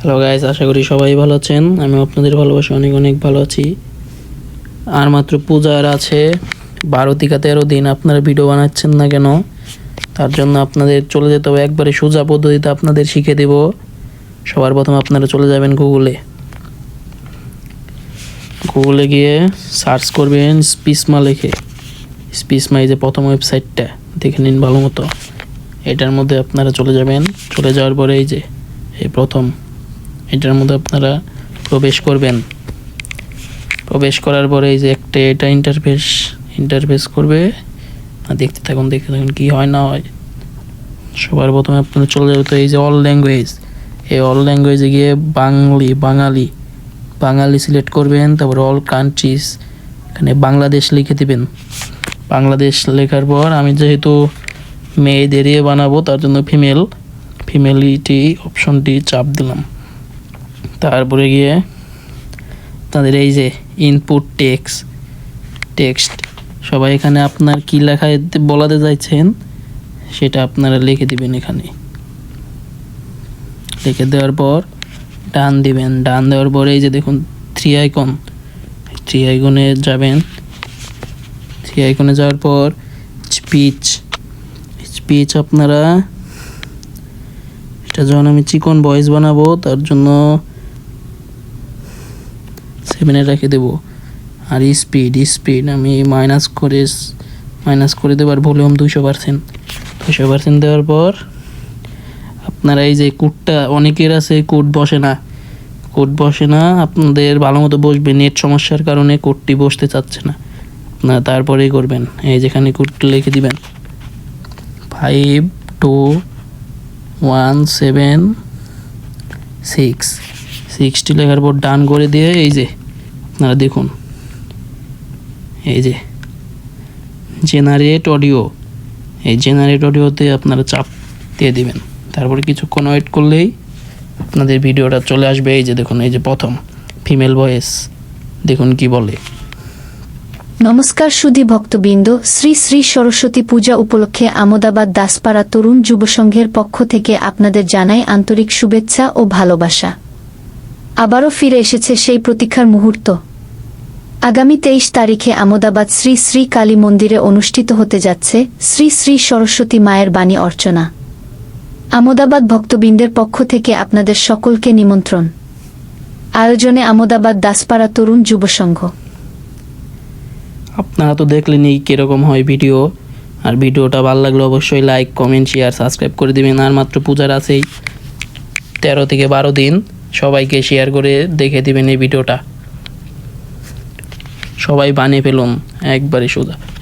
Hello guys আশা করি সবাই ভালো আছেন। আমি আপনাদের ভালোবাসি অনেক অনেক ভালো আছি। আর মাত্র পূজার আছে। বারো থেকে তেরো দিন আপনারা ভিডিও বানাচ্ছেন না কেন? তার জন্য আপনাদের চলে যেতে হবে। একবারে সোজা পদ্ধতিতে আপনাদের শিখে দেব। সবার প্রথম আপনারা চলে যাবেন গুগলে গুগলে গিয়ে সার্চ করবেন স্পিসমা লেখে। স্পিসমা এই যে প্রথম ওয়েবসাইটটা দেখে নিন ভালো মতো। এটার মধ্যে আপনারা চলে যাবেন। চলে যাওয়ার পরে এই যে, এই প্রথম এটার মধ্যে আপনারা প্রবেশ করবেন। প্রবেশ করার পরে এই যে একটা এটা ইন্টারফেস ইন্টারফেস করবে। আর দেখতে থাকুন দেখতে থাকুন কী হয়, না হয়। সবার প্রথমে আপনারা চলে যাবে তো এই যে অল ল্যাঙ্গুয়েজ এই অল ল্যাঙ্গুয়েজে গিয়ে বাঙালি বাঙালি বাঙালি সিলেক্ট করবেন, তারপর অল কান্ট্রিজ এখানে বাংলাদেশ লিখে দিবেন। বাংলাদেশ লেখার পর আমি যেহেতু মেয়েদের ইয়ে বানাবো, তার জন্য ফিমেল ফিমেলিটি অপশনটি চাপ দিলাম। তারপরে গিয়ে তাদের এই যে ইনপুট টেক্স টেক্সট সবাই এখানে আপনার কি লেখা বলাতে চাইছেন, সেটা আপনারা লিখে দিবেন এখানে। লিখে দেওয়ার পর ডান দিবেন। ডান দেওয়ার পরে এই যে দেখুন থ্রি আইকন থ্রি আইকনে যাবেন। থ্রি আইকনে যাওয়ার পর স্পিচ স্পিচ আপনারা, এটা যখন আমি চিকন ভয়েস বানাবো, তার জন্য সেভেনে রেখে দেবো। আর স্পিড স্পিড আমি মাইনাস করে মাইনাস করে দেবার ভলিউম দুশো পার্সেন্ট দুশো পার্সেন্ট দেওয়ার পর আপনারা এই যে কোডটা অনেকের আছে কোড বসে না। কোড বসে না, আপনাদের ভালো মতো বসবে নেট সমস্যার কারণে কোডটি বসতে চাচ্ছে না। আপনারা তারপরেই করবেন, এই যেখানে কোডটা লিখে দিবেন। Five two one seven six sixty লেখার পর ডান করে দিয়ে এই যে আপনারা দেখুন। এই যে জেনারেট অডিও এই জেনারেট অডিওতে আপনারা চাপ দিয়ে দিবেন। তারপরে কিছুক্ষণ ওয়েট করলেই আপনাদের ভিডিওটা চলে আসবে। এই যে দেখুন, এই যে প্রথম ফিমেল ভয়েস দেখুন কি বলে। নমস্কার সুধী ভক্তবৃন্দ। শ্রী শ্রী সরস্বতী পূজা উপলক্ষে আমোদাবাদ দাসপাড়া তরুণ যুব সংঘের পক্ষ থেকে আপনাদের জানাই আন্তরিক শুভেচ্ছা ও ভালোবাসা। আবারও ফিরে এসেছে সেই প্রতীক্ষার মুহূর্ত। আগামী তেইশ তারিখে আমোদাবাদ শ্রী শ্রী কালী মন্দিরে অনুষ্ঠিত হতে যাচ্ছে শ্রী শ্রী সরস্বতী মায়ের বাণী অর্চনা। আমোদাবাদ ভক্তবৃন্দের পক্ষ থেকে আপনাদের সকলকে নিমন্ত্রণ। আয়োজনে আমোদাবাদ দাসপাড়া তরুণ যুব সংঘ। আপনারা তো দেখলেনই কীরকম হয় ভিডিও। আর ভিডিওটা ভালো লাগলে অবশ্যই লাইক, কমেন্ট, শেয়ার, সাবস্ক্রাইব করে দিবেন। আর মাত্র পূজার আছেই তেরো থেকে বারো দিন। সবাইকে শেয়ার করে দেখে দিবেন এই ভিডিওটা। সবাই বানিয়ে ফেলুন একবারে সোজা।